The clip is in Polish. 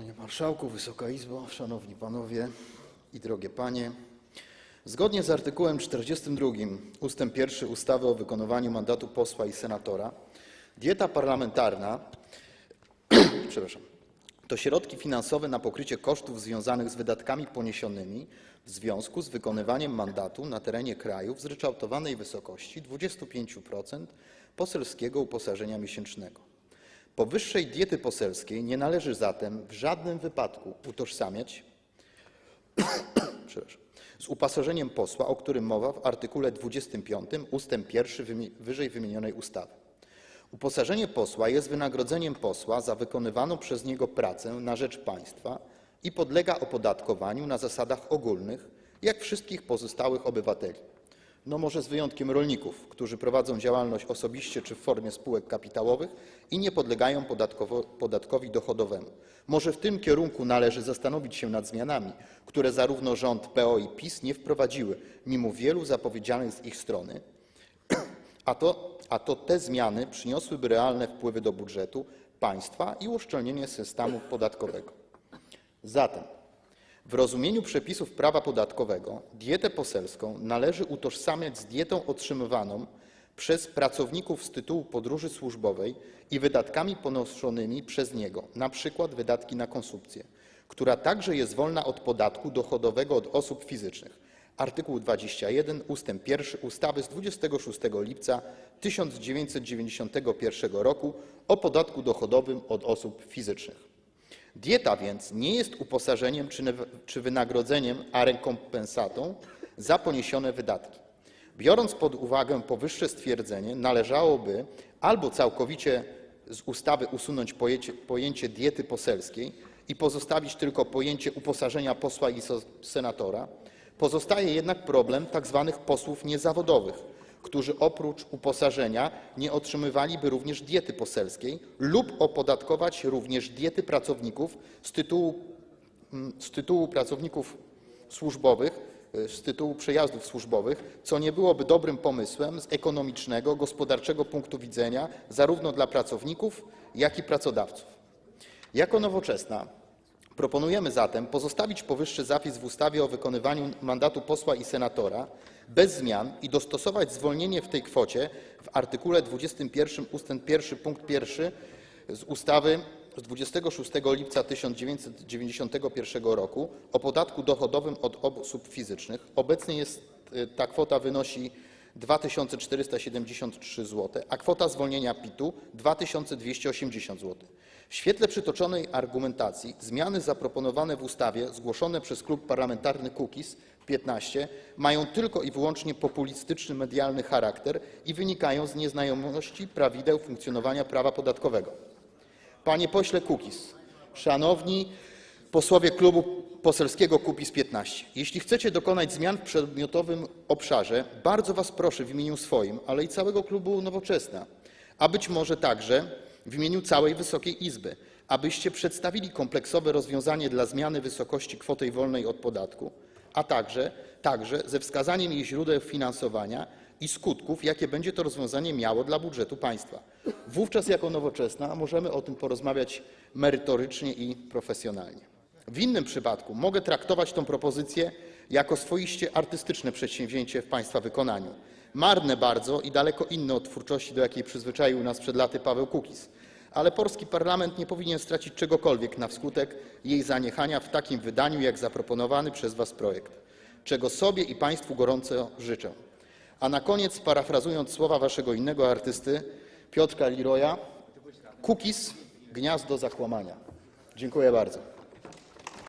Panie Marszałku, Wysoka Izbo, Szanowni Panowie i drogie Panie. Zgodnie z artykułem 42 ust. 1 ustawy o wykonywaniu mandatu posła i senatora dieta parlamentarna przepraszam, to środki finansowe na pokrycie kosztów związanych z wydatkami poniesionymi w związku z wykonywaniem mandatu na terenie kraju w zryczałtowanej wysokości 25% poselskiego uposażenia miesięcznego. Powyższej diety poselskiej nie należy zatem w żadnym wypadku utożsamiać z uposażeniem posła, o którym mowa w artykule 25 ust. 1 wymi- wyżej wymienionej ustawy. Uposażenie posła jest wynagrodzeniem posła za wykonywaną przez niego pracę na rzecz państwa i podlega opodatkowaniu na zasadach ogólnych, jak wszystkich pozostałych obywateli. No może z wyjątkiem rolników, którzy prowadzą działalność osobiście czy w formie spółek kapitałowych i nie podlegają podatkowi dochodowemu. Może w tym kierunku należy zastanowić się nad zmianami, które zarówno rząd PO i PiS nie wprowadziły, mimo wielu zapowiedzianych z ich strony, a to, a to te zmiany przyniosłyby realne wpływy do budżetu państwa i uszczelnienie systemu podatkowego. Zatem w rozumieniu przepisów prawa podatkowego dietę poselską należy utożsamiać z dietą otrzymywaną przez pracowników z tytułu podróży służbowej i wydatkami ponoszonymi przez niego, przykład wydatki na konsumpcję, która także jest wolna od podatku dochodowego od osób fizycznych. Artykuł 21 ust. 1 ustawy z 26 lipca 1991 roku o podatku dochodowym od osób fizycznych. Dieta więc nie jest uposażeniem czy wynagrodzeniem, a rekompensatą za poniesione wydatki. Biorąc pod uwagę powyższe stwierdzenie, należałoby albo całkowicie z ustawy usunąć pojęcie, pojęcie diety poselskiej i pozostawić tylko pojęcie uposażenia posła i senatora. Pozostaje jednak problem tzw. posłów niezawodowych, którzy oprócz uposażenia nie otrzymywaliby również diety poselskiej lub opodatkować również diety pracowników z tytułu, mm, z tytułu pracowników służbowych, y, z tytułu przejazdów służbowych, co nie byłoby dobrym pomysłem z ekonomicznego, gospodarczego punktu widzenia zarówno dla pracowników, jak i pracodawców. Jako Nowoczesna proponujemy zatem pozostawić powyższy zapis w ustawie o wykonywaniu mandatu posła i senatora bez zmian i dostosować zwolnienie w tej kwocie w artykule 21 ust. 1 punkt 1 z ustawy z 26 lipca 1991 roku o podatku dochodowym od osób fizycznych. Obecnie y, ta kwota wynosi 2473 zł, a kwota zwolnienia PIT-u 2280 zł. W świetle przytoczonej argumentacji zmiany zaproponowane w ustawie zgłoszone przez Klub Parlamentarny Kukiz’15 mają tylko i wyłącznie populistyczny medialny charakter i wynikają z nieznajomości prawideł funkcjonowania prawa podatkowego. Panie pośle Kukiz, szanowni posłowie Klubu Poselskiego Kukiz’15, jeśli chcecie dokonać zmian w przedmiotowym obszarze, bardzo was proszę w imieniu swoim, ale i całego klubu Nowoczesna, a być może także w imieniu całej Wysokiej Izby, abyście przedstawili kompleksowe rozwiązanie dla zmiany wysokości kwoty wolnej od podatku, a także, także ze wskazaniem jej źródeł finansowania i skutków, jakie będzie to rozwiązanie miało dla budżetu państwa. Wówczas jako Nowoczesna możemy o tym porozmawiać merytorycznie i profesjonalnie. W innym przypadku mogę traktować tę propozycję jako swoiście artystyczne przedsięwzięcie w państwa wykonaniu. Marne bardzo i daleko inne od twórczości, do jakiej przyzwyczaił nas przed laty Paweł Kukiz. Ale polski parlament nie powinien stracić czegokolwiek na wskutek jej zaniechania w takim wydaniu, jak zaproponowany przez was projekt, czego sobie i państwu gorąco życzę. A na koniec, parafrazując słowa waszego innego artysty, Piotrka Liroya, Kukiz, gniazdo zakłamania. Dziękuję bardzo.